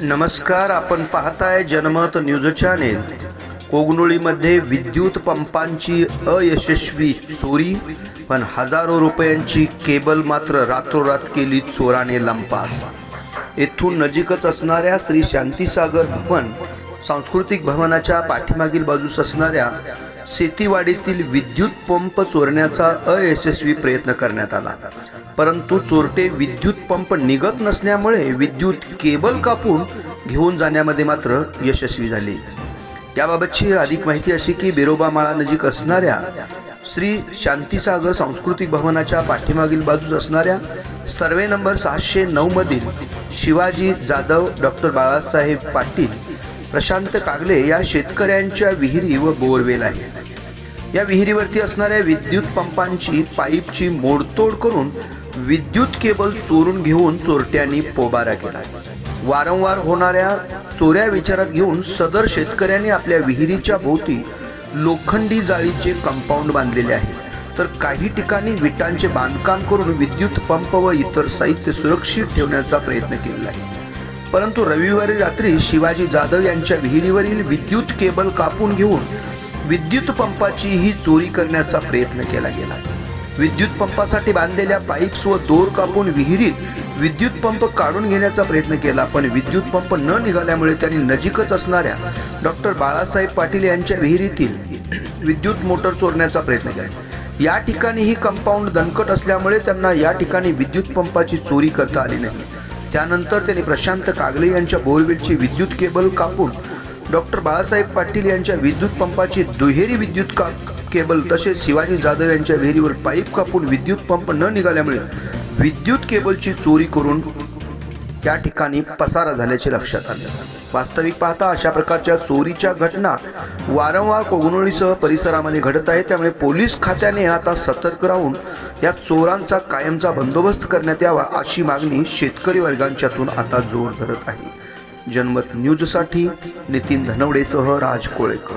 नमस्कार आपण पाहताय जनमत न्यूज चॅनेल. कोगनोळीमध्ये विद्युत पंपांची अयशस्वी चोरी पण हजारो रुपयांची केबल मात्र रातोरात केली चोराने लंपास. येथून नजीकच असणाऱ्या श्री शांतीसागर भवन सांस्कृतिक भवनाच्या पाठीमागील बाजूस असणाऱ्या शेतीवाडीतील विद्युत पंप चोरण्याचा अयशस्वी प्रयत्न करण्यात आला. परंतु चोरटे विद्युत पंप निघत नसल्यामुळे विद्युत केबल कापून घेऊन जाण्यामध्ये मात्र यशस्वी झाले. याबाबतची अधिक माहिती अशी की बिरोबा माळा नजीक असणाऱ्या श्री शांतीसागर सांस्कृतिक भवनाच्या पाठीमागील बाजूस असणाऱ्या सर्वे नंबर सहाशे नऊ मधील शिवाजी जाधव डॉक्टर बाळासाहेब पाटील प्रशांत कागले या शेतकऱ्यांच्या विहिरी व बोरवेल आहे. या विहिरीवरती असणाऱ्या विद्युत पंपांची पाईपची मोडतोड करून विद्युत केबल चोरून घेऊन चोरट्यांनी पोबारा केला. वारंवार होणाऱ्या चोऱ्या विचारात घेऊन सदर शेतकऱ्यांनी आपल्या विहिरीच्या भोवती लोखंडी जाळीचे कंपाऊंड बांधलेले आहे. तर काही ठिकाणी विटांचे बांधकाम करून विद्युत पंप व इतर साहित्य सुरक्षित ठेवण्याचा प्रयत्न केलेला आहे. परंतु रविवारी रात्री शिवाजी जाधव यांच्या विहिरीवरील विद्युत केबल कापून घेऊन विद्युत पंपाची ही चोरी करण्याचा प्रयत्न केला गेला. विद्युत पंपासाठी बांधलेल्या पाईप्स व दोर कापून विहिरीत विद्युत पंप काढून घेण्याचा प्रयत्न केला पण विद्युत पंप न निघाल्यामुळे त्यांनी नजीकच असणाऱ्या डॉक्टर बाळासाहेब पाटील यांच्या विहिरीतील विद्युत मोटर चोरण्याचा प्रयत्न केला. या ठिकाणी ही कंपाऊंड दणकट असल्यामुळे त्यांना या ठिकाणी विद्युत पंपाची चोरी करता आली नाही. त्यानंतर त्यांनी प्रशांत कागले यांच्या बोरवेलची विद्युत केबल कापून डॉक्टर बाळासाहेब पाटील यांच्या विद्युत पंपाची दुहेरी विद्युत का केबल तसेच शिवाजी जाधव यांच्या विहिरीवर पाईप कापून विद्युत पंप न निघाल्यामुळे विद्युत केबलची चोरी करून त्या ठिकाणी पसारा झाल्याचे लक्षात आले. वास्तविक पाहता अशा प्रकारच्या चोरीच्या घटना वारंवार कोगनोळीसह परिसरामध्ये घडत आहे त्यामुळे पोलीस खात्याने आता सतर्क राहून या चोरांचा कायमचा बंदोबस्त करण्यात यावा अशी मागणी शेतकरी वर्गांच्यातून आता जोर धरत आहे. जनमत न्यूजसाठी नितीन धनवडेसह राज कोळेकर.